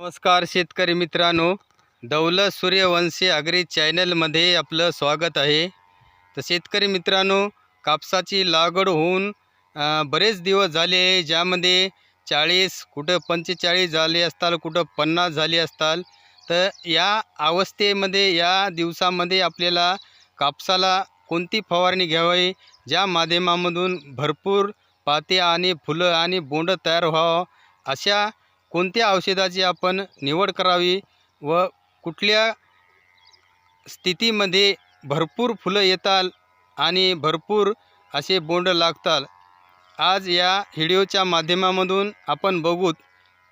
नमस्कार शेतकरी मित्रांनो. दौलत सूर्यवंशी अग्री चॅनलमध्ये आपलं स्वागत आहे. तर शेतकरी मित्रांनो कापसाची लागवड होऊन बरेच दिवस झाले आहे ज्यामध्ये चाळीस कुठं पंचेचाळीस झाले असताल कुठं पन्नास झाले असताल. तर या अवस्थेमध्ये या दिवसामध्ये आपल्याला कापसाला कोणती फवारणी घ्यावी? ज्या माध्यमामधून भरपूर पाते आणि फुलं आणि बोंड तयार व्हावं? अशा कोणत्या औषधाची आपण निवड करावी व कुठल्या स्थितीमध्ये भरपूर फुलं येताल आणि भरपूर असे बोंड लागताल? आज या व्हिडिओच्या माध्यमामधून आपण बघूत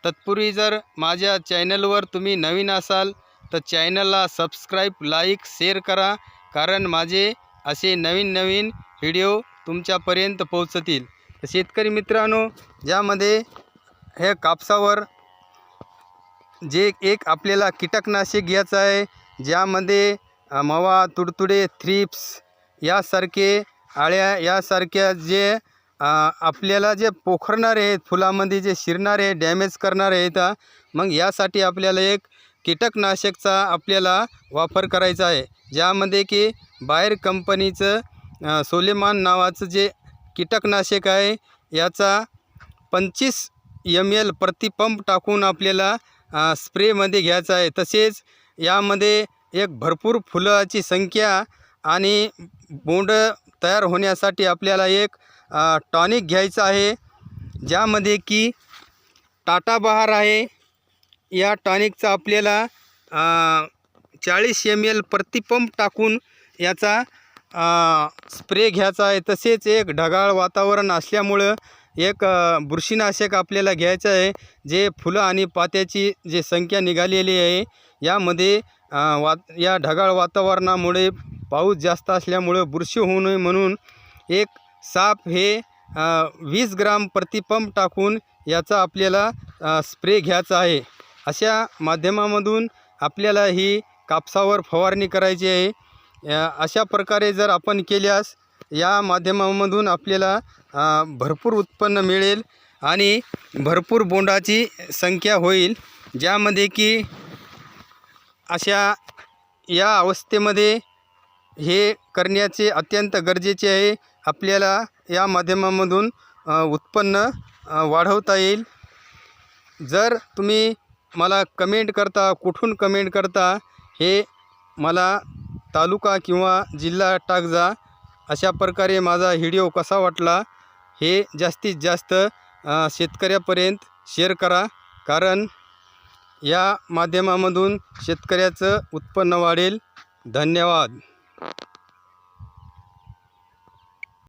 तत्पूर्वी जर माझ्या चॅनलवर तुम्ही नवीन असाल तर चॅनलला सबस्क्राईब लाईक शेअर करा कारण माझे असे नवीन नवीन व्हिडिओ तुमच्यापर्यंत पोहोचतील. तर शेतकरी मित्रांनो ज्यामध्ये हे कापसावर जे एक आपल्याला कीटकनाशक घ्यायचं आहे ज्यामध्ये मवा तुडतुडे थ्रिप्स यासारखे आळ्या यासारख्या जे आपल्याला जे पोखरणारे आहेत फुलामध्ये जे शिरणारे डॅमेज करणारे आहेत मग यासाठी आपल्याला एक कीटकनाशकचा आपल्याला वापर करायचा आहे. ज्यामध्ये की बाहेर कंपनीचं सोलेमान नावाचं जे कीटकनाशक आहे याचा पंचवीस एम एल प्रतिपंप टाकून आपल्याला स्प्रेमध्ये घ्यायचा आहे. तसेच यामध्ये एक भरपूर फुलाची संख्या आणि बोंड तयार होण्यासाठी आपल्याला एक टॉनिक घ्यायचं आहे. ज्यामध्ये की टाटा बहार आहे. या टॉनिकचा आपल्याला चाळीस एम एल प्रतिपंप टाकून याचा स्प्रे घ्यायचा आहे. तसेच एक ढगाळ वातावरण असल्यामुळं एक बुरशीनाशक आपल्याला घ्यायचं आहे जे फुलं आणि पात्याची जे संख्या निघालेली आहे यामध्ये वात वा या ढगाळ वातावरणामुळे पाऊस जास्त असल्यामुळं बुरशी होऊ नये म्हणून एक साप हे वीस ग्राम प्रतिपंप टाकून याचा आपल्याला स्प्रे घ्यायचा आहे. अशा माध्यमामधून आपल्याला ही कापसावर फवारणी करायची आहे. अशा प्रकारे जर आपण केल्यास या माध्यमामधून आपल्याला भरपूर उत्पन्न मिळेल आणि भरपूर बोंडाची संख्या होईल ज्यामध्ये की अशा या अवस्थेमध्ये हे करण्याचे अत्यंत गरजेचे आहे. आपल्याला या माध्यमामधून उत्पन्न वाढवता येईल. जर तुम्ही मला कमेंट करता कुठून कमेंट करता हे मला तालुका किंवा जिल्हा टाक जा अशा प्रकारे माझा व्हिडिओ कसा वाटला हे जास्तीत जास्त शेतकऱ्यापर्यंत शेअर करा. कारण या माध्यमामधून शेतकऱ्याचं उत्पन्न वाढेल. धन्यवाद.